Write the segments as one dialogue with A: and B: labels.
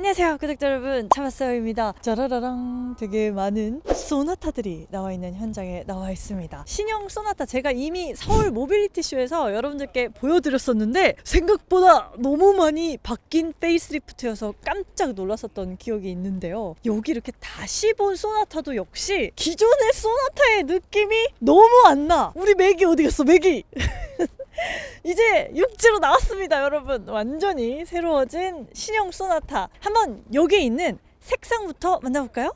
A: 안녕하세요 구독자 여러분. 참았어요입니다. 짜라라랑 되게 많은 소나타들이 나와 있는 현장에 나와 있습니다. 신형 소나타 제가 이미 서울 모빌리티 쇼에서 여러분들께 보여드렸었는데 생각보다 너무 많이 바뀐 페이스리프트여서 깜짝 놀랐었던 기억이 있는데요. 여기 이렇게 다시 본 소나타도 역시 기존의 소나타의 느낌이 너무 안나. 우리 맥이 어디 갔어? 맥이 이제 육지로 나왔습니다, 여러분. 완전히 새로워진 신형 소나타. 한번 여기에 있는 색상부터 만나볼까요?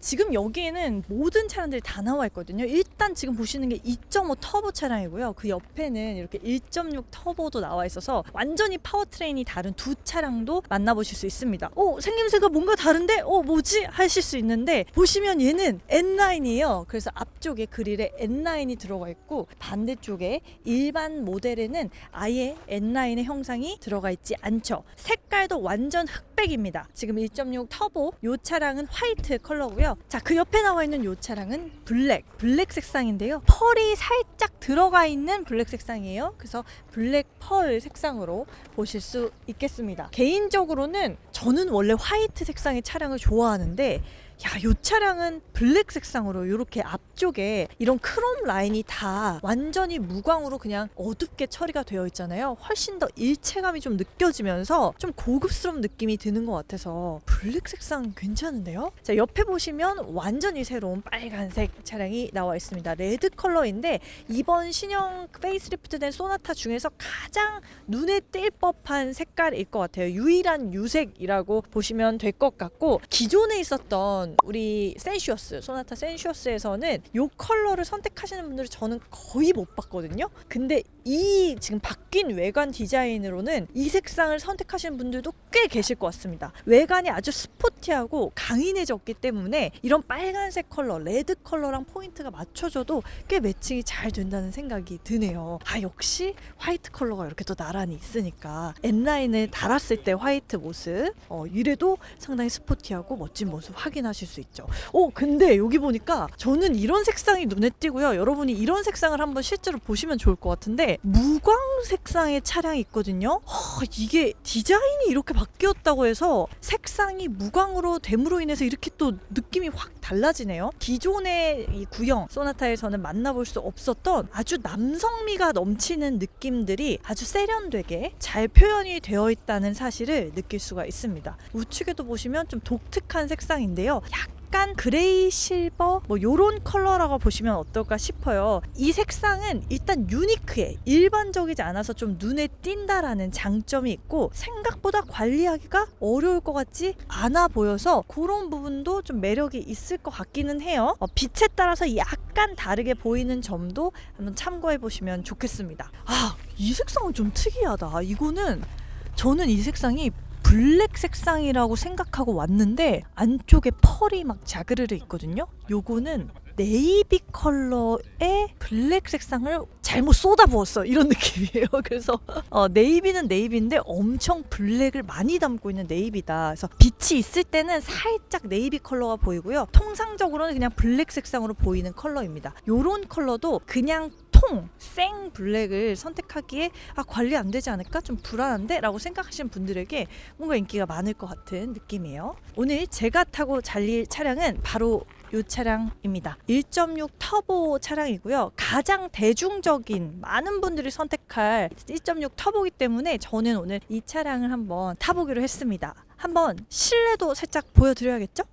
A: 지금 여기에는 모든 차량들이 다 나와 있거든요. 일단 지금 보시는 게 2.5 터보 차량이고요. 그 옆에는 이렇게 1.6 터보도 나와 있어서 완전히 파워트레인이 다른 두 차량도 만나보실 수 있습니다. 어, 생김새가 뭔가 다른데? 어, 뭐지? 하실 수 있는데 보시면 얘는 N9이에요. 그래서 앞쪽에 그릴에 N9이 들어가 있고 반대쪽에 일반 모델에는 아예 N9의 형상이 들어가 있지 않죠. 색깔도 완전 흑 백입니다. 지금 1.6 터보 이 차량은 화이트 컬러고요. 자, 그 옆에 나와 있는 이 차량은 블랙, 블랙 색상인데요. 펄이 살짝 들어가 있는 블랙 색상이에요. 그래서 블랙 펄 색상으로 보실 수 있겠습니다. 개인적으로는 저는 원래 화이트 색상의 차량을 좋아하는데 야, 이 차량은 블랙 색상으로 이렇게 앞쪽에 이런 크롬 라인이 다 완전히 무광으로 그냥 어둡게 처리가 되어 있잖아요. 훨씬 더 일체감이 좀 느껴지면서 좀 고급스러운 느낌이 드는 것 같아서 블랙 색상 괜찮은데요? 자, 옆에 보시면 완전히 새로운 빨간색 차량이 나와 있습니다. 레드 컬러인데 이번 신형 페이스리프트된 소나타 중에서 가장 눈에 띌 법한 색깔일 것 같아요. 유일한 유색이라고 보시면 될 것 같고 기존에 있었던 우리 센슈어스 소나타 센슈어스에서는 이 컬러를 선택하시는 분들을 저는 거의 못 봤거든요. 근데 이 지금 바뀐 외관 디자인으로는 이 색상을 선택하시는 분들도 꽤 계실 것 같습니다. 외관이 아주 스포티하고 강인해졌기 때문에 이런 빨간색 컬러, 레드 컬러랑 포인트가 맞춰져도 꽤 매칭이 잘 된다는 생각이 드네요. 아 역시 화이트 컬러가 이렇게 또 나란히 있으니까 N라인을 달았을 때 화이트 모습 어, 이래도 상당히 스포티하고 멋진 모습 확인하실 수 있죠. 어 근데 여기 보니까 저는 이런 색상이 눈에 띄고요. 여러분이 이런 색상을 한번 실제로 보시면 좋을 것 같은데 무광 색상의 차량이 있거든요. 허, 이게 디자인이 이렇게 바뀌었다고 해서 색상이 무광으로 됨으로 인해서 이렇게 또 느낌이 확 달라지네요. 기존의 이 구형 소나타에서는 만나볼 수 없었던 아주 남성미가 넘치는 느낌들이 아주 세련되게 잘 표현이 되어 있다는 사실을 느낄 수가 있습니다. 우측에도 보시면 좀 독특한 색상인데요. 약 간 그레이 실버 뭐 요런 컬러라고 보시면 어떨까 싶어요. 이 색상은 일단 유니크해. 일반적이지 않아서 좀 눈에 띈다라는 장점이 있고 생각보다 관리하기가 어려울 것 같지 않아 보여서 그런 부분도 좀 매력이 있을 것 같기는 해요. 어, 빛에 따라서 약간 다르게 보이는 점도 한번 참고해 보시면 좋겠습니다. 아, 이 색상은 좀 특이하다. 이거는 저는 이 색상이 블랙 색상이라고 생각하고 왔는데 안쪽에 펄이 막 자그르르 있거든요. 요거는 네이비 컬러의 블랙 색상을 잘못 쏟아부었어 이런 느낌이에요. 그래서 어, 네이비는 네이비인데 엄청 블랙을 많이 담고 있는 네이비다. 그래서 빛이 있을 때는 살짝 네이비 컬러가 보이고요. 통상적으로는 그냥 블랙 색상으로 보이는 컬러입니다. 요런 컬러도 그냥 통, 생 블랙을 선택하기에 아, 관리 안 되지 않을까? 좀 불안한데? 라고 생각하시는 분들에게 뭔가 인기가 많을 것 같은 느낌이에요. 오늘 제가 타고 잘릴 차량은 바로 이 차량입니다. 1.6 터보 차량이고요. 가장 대중적인 많은 분들이 선택할 1.6 터보기 때문에 저는 오늘 이 차량을 한번 타보기로 했습니다. 한번 실내도 살짝 보여드려야겠죠?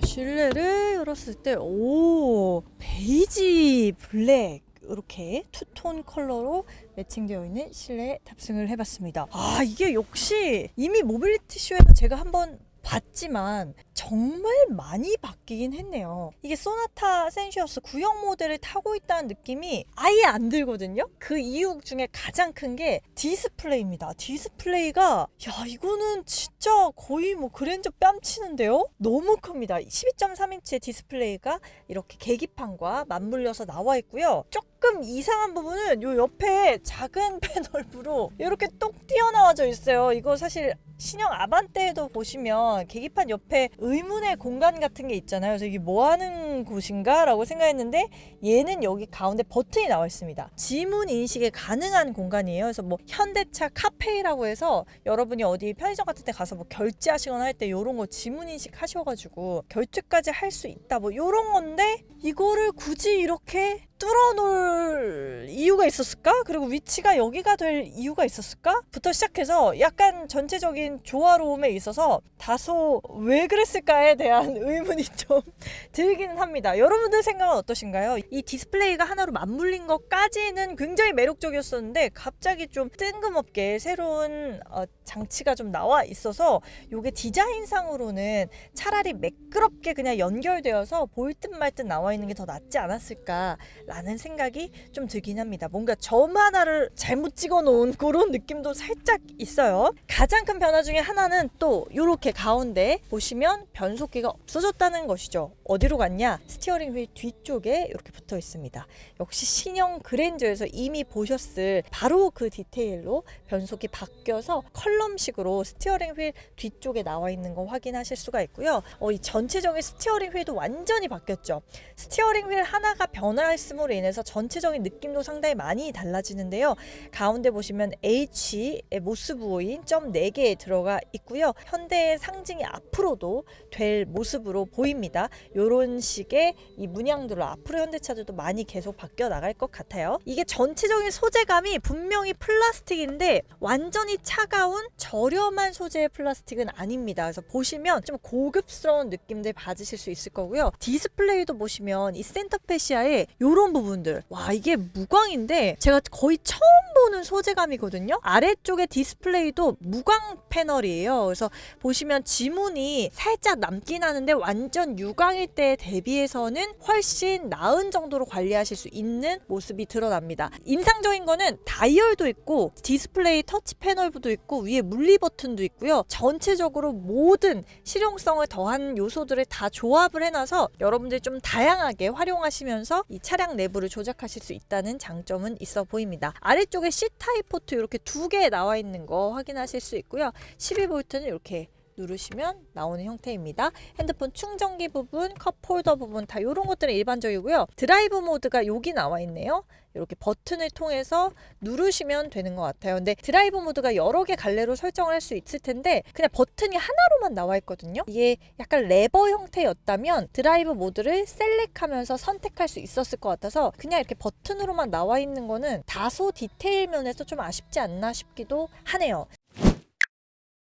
A: 자, 실내를 열었을 때, 오, 베이지 블랙. 이렇게 투톤 컬러로 매칭되어 있는 실내에 탑승을 해봤습니다. 아, 이게 역시 이미 모빌리티 쇼에서 제가 한번 봤지만 정말 많이 바뀌긴 했네요. 이게 소나타 센슈어스 구형 모델을 타고 있다는 느낌이 아예 안 들거든요. 그 이유 중에 가장 큰 게 디스플레이입니다. 디스플레이가 야 이거는 진짜 거의 뭐 그랜저 뺨치는데요. 너무 큽니다. 12.3인치의 디스플레이가 이렇게 계기판과 맞물려서 나와 있고요. 조금 이상한 부분은 요 옆에 작은 패널부로 이렇게 똑 튀어나와져 있어요. 이거 사실 신형 아반떼에도 보시면 계기판 옆에 의문의 공간 같은 게 있잖아요. 그래서 이게 뭐 하는 곳인가? 라고 생각했는데 얘는 여기 가운데 버튼이 나와 있습니다. 지문 인식이 가능한 공간이에요. 그래서 뭐 현대차 카페이라고 해서 여러분이 어디 편의점 같은 데 가서 뭐 결제하시거나 할 때 이런 거 지문 인식 하셔가지고 결제까지 할 수 있다. 뭐 이런 건데 이거를 굳이 이렇게 뚫어놓을 이유가 있었을까? 그리고 위치가 여기가 될 이유가 있었을까? 부터 시작해서 약간 전체적인 조화로움에 있어서 다소 왜 그랬을까에 대한 의문이 좀 들기는 합니다. 여러분들 생각은 어떠신가요? 이 디스플레이가 하나로 맞물린 것까지는 굉장히 매력적이었었는데 갑자기 좀 뜬금없게 새로운 어, 장치가 좀 나와 있어서 이게 디자인상으로는 차라리 매끄럽게 그냥 연결되어서 보일 듯 말 듯 나와 있는 게 더 낫지 않았을까 라는 생각이 좀 들긴 합니다. 뭔가 점 하나를 잘못 찍어 놓은 그런 느낌도 살짝 있어요. 가장 큰 변화 중에 하나는 또 이렇게 가운데 보시면 변속기가 없어졌다는 것이죠. 어디로 갔냐? 스티어링 휠 뒤쪽에 이렇게 붙어 있습니다. 역시 신형 그랜저에서 이미 보셨을 바로 그 디테일로 변속기 바뀌어서 컬럼식으로 스티어링 휠 뒤쪽에 나와 있는 거 확인하실 수가 있고요. 어, 이 전체적인 스티어링 휠도 완전히 바뀌었죠. 스티어링 휠 하나가 변화했음 으로 인해서 전체적인 느낌도 상당히 많이 달라지는데요. 가운데 보시면 H의 모습보인 점 4개 들어가 있고요. 현대의 상징이 앞으로도 될 모습으로 보입니다. 이런 식의 이 문양들로 앞으로 현대차들도 많이 계속 바뀌어 나갈 것 같아요. 이게 전체적인 소재감이 분명히 플라스틱인데 완전히 차가운 저렴한 소재의 플라스틱은 아닙니다. 그래서 보시면 좀 고급스러운 느낌들 받으실 수 있을 거고요. 디스플레이도 보시면 이 센터 페시아에 이런 부분들 와 이게 무광인데 제가 거의 처음 보는 소재감이거든요. 아래쪽에 디스플레이도 무광 패널이에요. 그래서 보시면 지문이 살짝 남긴 하는데 완전 유광일 때 대비해서는 훨씬 나은 정도로 관리하실 수 있는 모습이 드러납니다. 인상적인 거는 다이얼도 있고 디스플레이 터치 패널도 있고 위에 물리 버튼도 있고요. 전체적으로 모든 실용성을 더한 요소들을 다 조합을 해놔서 여러분들이 좀 다양하게 활용하시면서 이 차량 내부를 조작하실 수 있다는 장점은 있어 보입니다. 아래쪽에 C타입 포트 이렇게 두 개 나와 있는 거 확인하실 수 있고요. 12V는 이렇게 누르시면 나오는 형태입니다. 핸드폰 충전기 부분, 컵 홀더 부분 다 이런 것들은 일반적이고요. 드라이브 모드가 여기 나와 있네요. 이렇게 버튼을 통해서 누르시면 되는 것 같아요. 근데 드라이브 모드가 여러 개 갈래로 설정을 할 수 있을 텐데 그냥 버튼이 하나로만 나와 있거든요. 이게 약간 레버 형태였다면 드라이브 모드를 셀렉하면서 선택할 수 있었을 것 같아서 그냥 이렇게 버튼으로만 나와 있는 거는 다소 디테일 면에서 좀 아쉽지 않나 싶기도 하네요.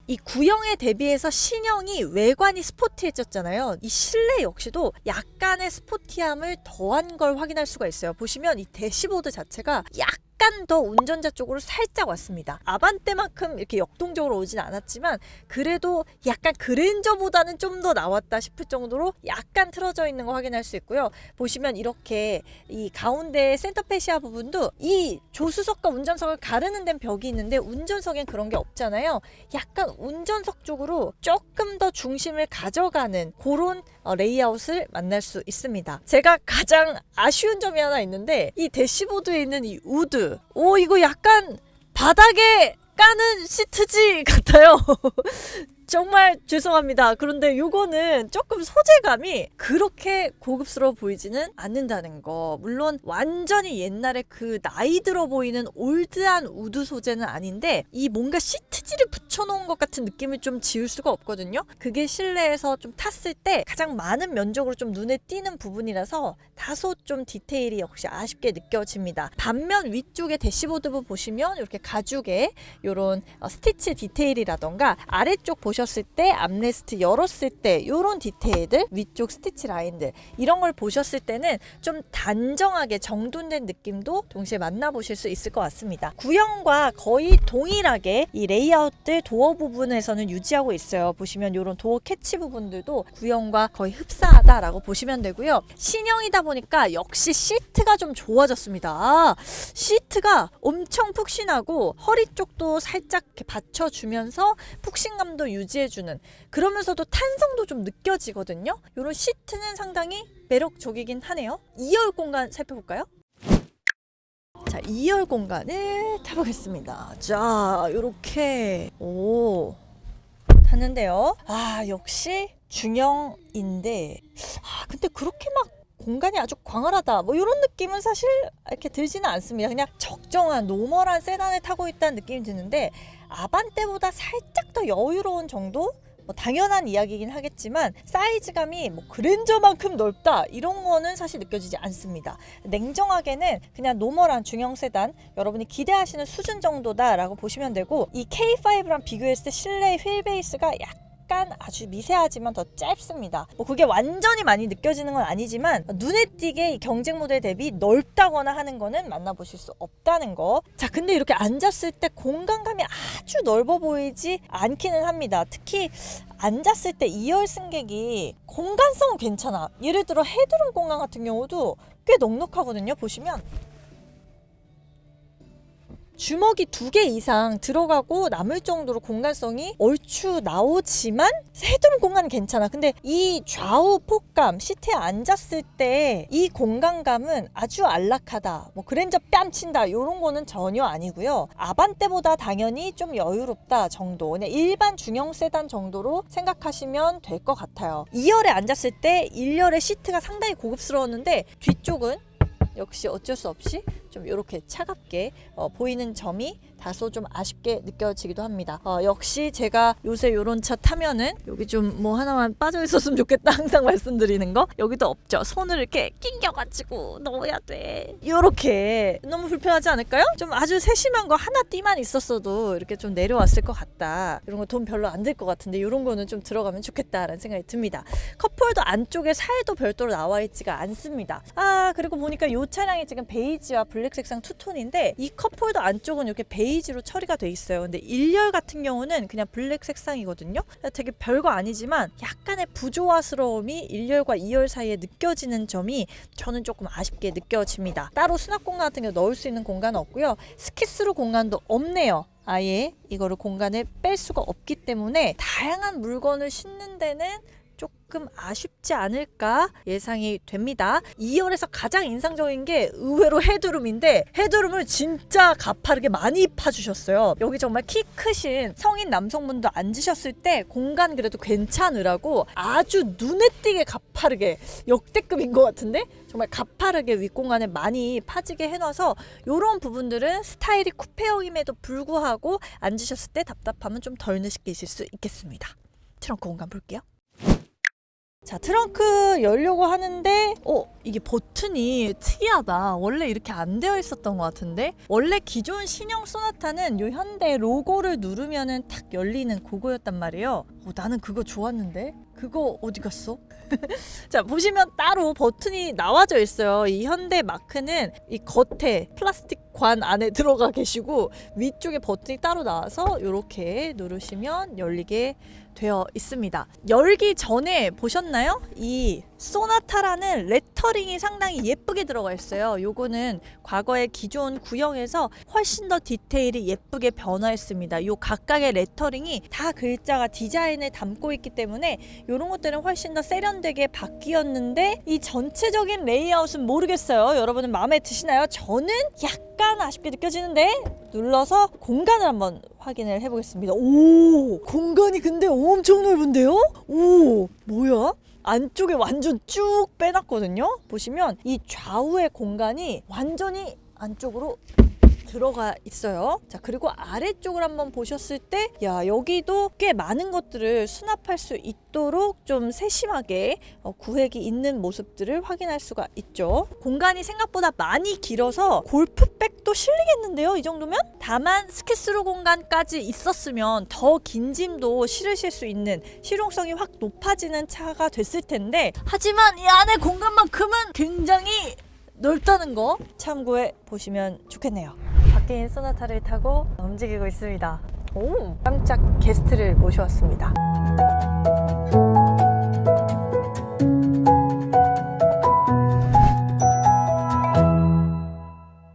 A: 이 구형에 대비해서 신형이 외관이 스포티해졌잖아요. 이 실내 역시도 약간의 스포티함을 더한 걸 확인할 수가 있어요. 보시면 이 대시보드 자체가 약 간 더 운전자 쪽으로 살짝 왔습니다. 아반떼만큼 이렇게 역동적으로 오진 않았지만 그래도 약간 그랜저보다는 좀 더 나왔다 싶을 정도로 약간 틀어져 있는 거 확인할 수 있고요. 보시면 이렇게 이 가운데 센터페시아 부분도 이 조수석과 운전석을 가르는 데는 벽이 있는데 운전석엔 그런 게 없잖아요. 약간 운전석 쪽으로 조금 더 중심을 가져가는 그런 어, 레이아웃을 만날 수 있습니다. 제가 가장 아쉬운 점이 하나 있는데 이 대시보드에 있는 이 우드, 오 이거 약간 바닥에 까는 시트지 같아요. 정말 죄송합니다. 그런데 요거는 조금 소재감이 그렇게 고급스러워 보이지는 않는다는 거. 물론 완전히 옛날에 그 나이 들어 보이는 올드한 우드 소재는 아닌데 이 뭔가 시트지를 붙여놓은 것 같은 느낌을 좀 지울 수가 없거든요. 그게 실내에서 좀 탔을 때 가장 많은 면적으로 좀 눈에 띄는 부분이라서 다소 좀 디테일이 역시 아쉽게 느껴집니다. 반면 위쪽에 대시보드 보시면 이렇게 가죽에 이런 어, 스티치 디테일이라던가 아래쪽 보 셨을 때 암레스트 열었을 때 이런 디테일들 위쪽 스티치 라인들 이런 걸 보셨을 때는 좀 단정하게 정돈된 느낌도 동시에 만나보실 수 있을 것 같습니다. 구형과 거의 동일하게 이 레이아웃들 도어 부분에서는 유지하고 있어요. 보시면 이런 도어 캐치 부분들도 구형과 거의 흡사하다라고 보시면 되고요. 신형이다 보니까 역시 시트가 좀 좋아졌습니다. 아, 시트가 엄청 푹신하고 허리 쪽도 살짝 받쳐주면서 푹신감도 유지 해주는 그러면서도 탄성도 좀 느껴지거든요. 이런 시트는 상당히 매력적이긴 하네요. 2열 공간 살펴볼까요? 자, 2열 공간을 타보겠습니다. 자, 요렇게 오 탔는데요. 아, 역시 중형인데 아, 근데 그렇게 막 공간이 아주 광활하다 뭐 이런 느낌은 사실 이렇게 들지는 않습니다. 그냥 적정한 노멀한 세단을 타고 있다는 느낌이 드는데 아반떼보다 살짝 더 여유로운 정도? 뭐 당연한 이야기긴 하겠지만 사이즈감이 뭐 그랜저만큼 넓다 이런 거는 사실 느껴지지 않습니다. 냉정하게는 그냥 노멀한 중형 세단 여러분이 기대하시는 수준 정도다라고 보시면 되고 이 K5랑 비교했을 때 실내 휠 베이스가 약간 아주 미세하지만 더 짧습니다. 뭐 그게 완전히 많이 느껴지는 건 아니지만 눈에 띄게 이 경쟁 모델 대비 넓다거나 하는 거는 만나보실 수 없다는 거. 자, 근데 이렇게 앉았을 때 공간감이 아주 넓어 보이지 않기는 합니다. 특히 앉았을 때 2열 승객이 공간성은 괜찮아. 예를 들어 헤드룸 공간 같은 경우도 꽤 넉넉하거든요. 보시면 주먹이 두 개 이상 들어가고 남을 정도로 공간성이 얼추 나오지만 헤드룸 공간은 괜찮아. 근데 이 좌우 폭감, 시트에 앉았을 때 이 공간감은 아주 안락하다. 뭐 그랜저 뺨 친다. 이런 거는 전혀 아니고요. 아반떼보다 당연히 좀 여유롭다 정도. 그냥 일반 중형 세단 정도로 생각하시면 될 것 같아요. 2열에 앉았을 때 1열의 시트가 상당히 고급스러웠는데 뒤쪽은 역시 어쩔 수 없이 좀 이렇게 차갑게 어, 보이는 점이 다소 좀 아쉽게 느껴지기도 합니다. 어, 역시 제가 요새 요런 차 타면은 여기 좀 뭐 하나만 빠져 있었으면 좋겠다 항상 말씀드리는 거 여기도 없죠. 손을 이렇게 낑겨가지고 넣어야 돼. 요렇게 너무 불편하지 않을까요? 좀 아주 세심한 거 하나 띠만 있었어도 이렇게 좀 내려왔을 것 같다. 이런 거 돈 별로 안 들 것 같은데 이런 거는 좀 들어가면 좋겠다라는 생각이 듭니다. 컵홀더 안쪽에 살도 별도로 나와 있지가 않습니다. 아 그리고 보니까 이 차량이 지금 베이지와 블랙 색상 투톤인데 이 컵홀더 안쪽은 이렇게 베이 지로 처리가 돼 있어요. 근데 1열 같은 경우는 그냥 블랙 색상이거든요. 되게 별거 아니지만 약간의 부조화스러움이 1열과 2열 사이에 느껴지는 점이 저는 조금 아쉽게 느껴집니다. 따로 수납 공간 같은 거 넣을 수 있는 공간은 없고요. 스키스루 공간도 없네요. 아예 이거를 공간을 뺄 수가 없기 때문에 다양한 물건을 싣는 데는 조금 아쉽지 않을까 예상이 됩니다. 2열에서 가장 인상적인 게 의외로 헤드룸인데 헤드룸을 진짜 가파르게 많이 파주셨어요. 여기 정말 키 크신 성인 남성분도 앉으셨을 때 공간 그래도 괜찮으라고 아주 눈에 띄게 가파르게 역대급인 것 같은데 정말 가파르게 윗공간을 많이 파지게 해놔서 이런 부분들은 스타일이 쿠페형임에도 불구하고 앉으셨을 때 답답함은 좀 덜 느끼실 수 있겠습니다. 트렁크 공간 볼게요. 자 트렁크 열려고 하는데 어 이게 버튼이 특이하다. 원래 이렇게 안 되어 있었던 것 같은데? 원래 기존 신형 소나타는 요 현대 로고를 누르면은 탁 열리는 그거였단 말이에요. 어, 나는 그거 좋았는데? 그거 어디 갔어? 자 보시면 따로 버튼이 나와져 있어요. 이 현대 마크는 이 겉에 플라스틱 관 안에 들어가 계시고 위쪽에 버튼이 따로 나와서 이렇게 누르시면 열리게 되어 있습니다. 열기 전에 보셨나요? 이 소나타라는 레터링이 상당히 예쁘게 들어가 있어요. 요거는 과거의 기존 구형에서 훨씬 더 디테일이 예쁘게 변화했습니다. 요 각각의 레터링이 다 글자가 디자인을 담고 있기 때문에 이런 것들은 훨씬 더 세련되게 바뀌었는데 이 전체적인 레이아웃은 모르겠어요. 여러분은 마음에 드시나요? 저는 약간 아쉽게 느껴지는데 눌러서 공간을 한번 확인을 해보겠습니다. 오 공간이 근데 엄청 넓은데요? 오 뭐야? 안쪽에 완전 쭉 빼놨거든요. 보시면 이 좌우의 공간이 완전히 안쪽으로 들어가 있어요. 자, 그리고 아래쪽을 한번 보셨을 때, 야, 여기도 꽤 많은 것들을 수납할 수 있도록 좀 세심하게 어, 구획이 있는 모습들을 확인할 수가 있죠. 공간이 생각보다 많이 길어서 골프백도 실리겠는데요, 이 정도면? 다만 스키스루 공간까지 있었으면 더 긴 짐도 실으실 수 있는 실용성이 확 높아지는 차가 됐을 텐데, 하지만 이 안에 공간만큼은 굉장히 넓다는 거 참고해 보시면 좋겠네요. 바뀐 소나타를 타고 움직이고 있습니다. 오, 깜짝 게스트를 모셔왔습니다.